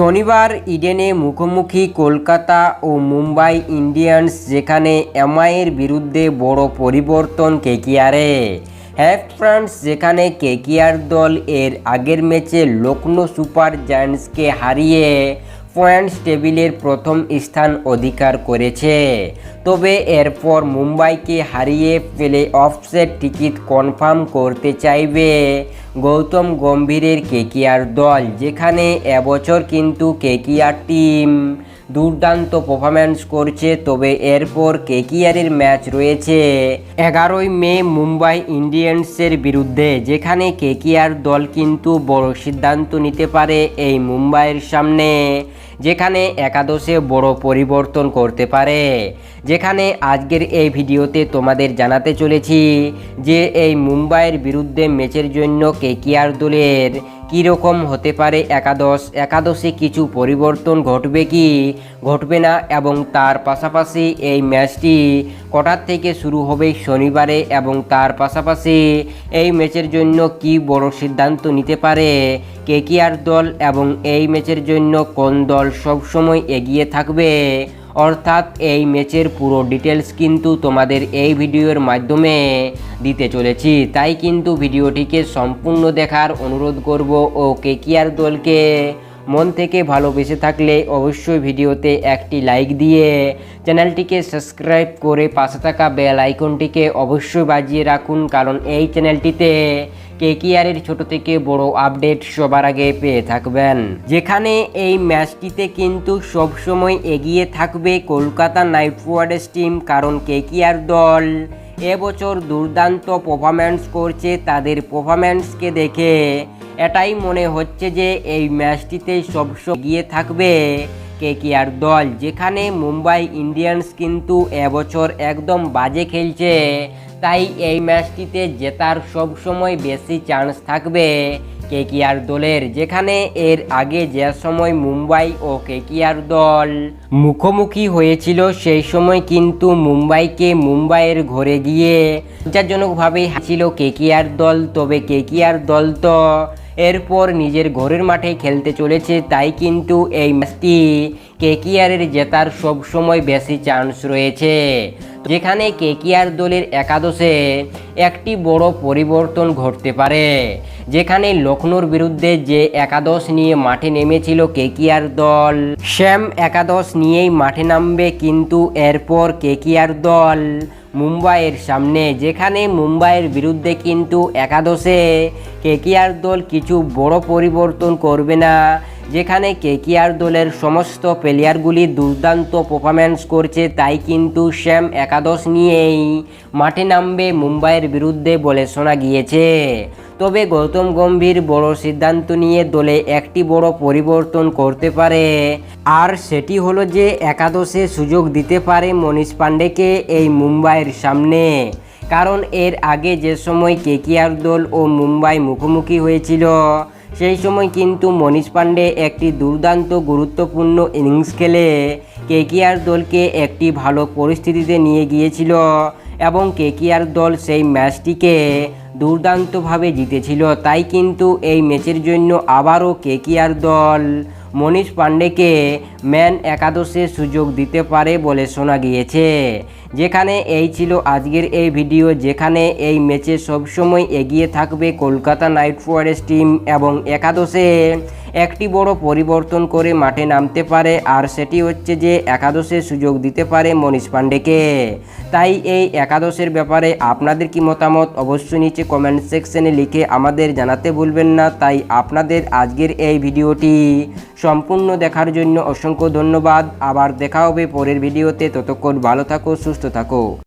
শনিবার ইডেনে মুখোমুখি কলকাতা ও মুম্বাই ইন্ডিয়ান্স যেখানে এমআইয়ের বিরুদ্ধে বড় পরিবর্তন কেকিয়ারে হ্যাফ ফ্রান্স যেখানে কেকিয়ার দল এর আগের ম্যাচে লখনৌ সুপার জায়ান্টসকে হারিয়ে পয়েন্টস টেবিলের প্রথম স্থান অধিকার করেছে। তবে এরপর মুম্বাইকে হারিয়ে ফেলে অফসেট টিকিট কনফার্ম করতে চাইবে গৌতম গম্ভীরের কেকিয়ার দল, যেখানে এবছর কিন্তু কেকিয়ার টিম দুর্দান্ত পারফরম্যান্স করছে, তবে এরপর কেকিয়ারের ম্যাচ রয়েছে। এগারোই মে মুম্বাই ইন্ডিয়ান্সের বিরুদ্ধে, যেখানে কেকিয়ার দল কিন্তু বড় সিদ্ধান্ত নিতে পারে এই মুম্বাইয়ের সামনে, যেখানে একাদশে বড় পরিবর্তন করতে পারে। যেখানে আজকের এই ভিডিওতে তোমাদের জানাতে চলেছি যে, এই মুম্বাইয়ের বিরুদ্ধে ম্যাচের জন্য কেকিয়ার দলের কীরকম হতে পারে একাদশ? একাদশে কিছু পরিবর্তন ঘটবে কি? ঘটবে না এবং তার পাশাপাশি এই ম্যাচটি কটার থেকে শুরু হবে শনিবারে এবং তার পাশাপাশি এই ম্যাচের জন্য কি বড় সিদ্ধান্ত নিতে পারে? কেকিআর দল এবং এই ম্যাচের জন্য কোন দল সবসময় এগিয়ে থাকবে? অর্থাৎ এই ম্যাচের পুরো ডিটেলস কিন্তু তোমাদের এই ভিডিওর মাধ্যমে। দিতে চলেছি। তাই কিন্তু ভিডিওটিকে সম্পূর্ণ দেখার অনুরোধ করব ও কেকিআর দলকে মন থেকে ভালোবেসে থাকলে অবশ্যই ভিডিওতে একটি লাইক দিয়ে চ্যানেলটিকে সাবস্ক্রাইব করে পাশে থাকা বেল আইকনটিকে অবশ্যই বাজিয়ে রাখুন, কারণ এই চ্যানেলটিতে কেকিআরের ছোট থেকে বড় আপডেট সবার আগে পেয়ে থাকবেন। যেখানে এই ম্যাচটিতে কিন্তু সবসময় এগিয়ে থাকবে কলকাতা নাইট রাইডার্স টিম, কারণ কেকিআর দল এবছর দুর্দান্ত পারফরম্যান্স করছে তাদের পারফরম্যান্সকে দেখে। এটাই মনে হচ্ছে যে এই ম্যাচটিতে সবসময় গিয়ে থাকবে কেকিআর দল, যেখানে মুম্বাই ইন্ডিয়ান্স কিন্তু এবছর একদম বাজে খেলছে। তাই এই ম্যাচটিতে জেতার সবসময় বেশি চান্স থাকবে কেকিআর দলের, যেখানে এর আগে যে সময় মুম্বাই ও কেকিআর দল মুখোমুখি হয়েছিল, সেই সময় কিন্তু মুম্বাইকে মুম্বাইয়ের ঘরে গিয়ে লজ্জাজনকভাবে হাসিল কেকিআর দল। তবে কেকিআর দল তো এরপর নিজের ঘরের মাঠে খেলতে চলেছে, তাই কিন্তু এই ম্যাচটি কেকিআরের জেতার সবসময় বেশি চান্স রয়েছে। যেখানে কেকিআর দলের একাদশে একটি বড় পরিবর্তন ঘটতে পারে। যেখানে লখনৌর বিরুদ্ধে যে একাদশ নিয়ে মাঠে নেমেছিল কেকিআর দল, শ্যাম একাদশ নিয়েই মাঠে নামবে কিন্তু এরপর কেকিআর দল মুম্বাইয়ের সামনে। যেখানে মুম্বাইয়ের বিরুদ্ধে কিন্তু একাদশে কেকিআর দল কিছু বড় পরিবর্তন করবে না। যেখানে কেকিআর দলের সমস্ত প্লেয়ারগুলি দুর্দান্ত পারফরম্যান্স করছে, তাই কিন্তু শ্যাম একাদশ নিয়েই মাঠে নামবে মুম্বাইয়ের বিরুদ্ধে বলে শোনা গিয়েছে। তবে গৌতম গম্ভীর বড় সিদ্ধান্ত নিয়ে দলে একটি বড় পরিবর্তন করতে পারে। আর সেটি হলো যে একাদশে সুযোগ দিতে পারে মনীষ পাণ্ডেকে এই মুম্বাইয়ের সামনে। কারণ এর আগে যে সময় কেকিআর দল ও মুম্বাই মুখোমুখি হয়েছিল সেই সময় কিন্তু মনীষ পাণ্ডে একটি দুর্দান্ত গুরুত্বপূর্ণ ইনিংস খেলে কেকিআর দলকে একটি ভালো পরিস্থিতিতে নিয়ে গিয়েছিল এবং কেকিআর দল সেই ম্যাচটিকে দুর্দান্তভাবে জিতেছিল। তাই কিন্তু এই ম্যাচের জন্য আবারও কেকিআর দল মনীষ পাণ্ডেকে ম্যান একাদশে সুযোগ দিতে পারে বলে শোনা গিয়েছে। যেখানে এই ছিল আজকের এই ভিডিও, যেখানে এই ম্যাচে সবসময় এগিয়ে থাকবে কলকাতা নাইট রাইডার্স টিম এবং একাদশে। একটি বড় পরিবর্তন করে মাঠে নামতে পারে, আর সেটি হচ্ছে যে একাদশে সুযোগ দিতে পারে মনীষ পাণ্ডেকে তাই এই একাদশের ব্যাপারে আপনাদের কি মতামত অবশ্যই নিচে কমেন্ট সেকশনে লিখে আমাদের জানাতে ভুলবেন না। তাই আপনাদের আজকের এই ভিডিওটি সম্পূর্ণ দেখার জন্য অসংখ্য ধন্যবাদ। আবার দেখা হবে পরের ভিডিওতে। ততক্ষণ ভালো থাকো, সুস্থ থাকো।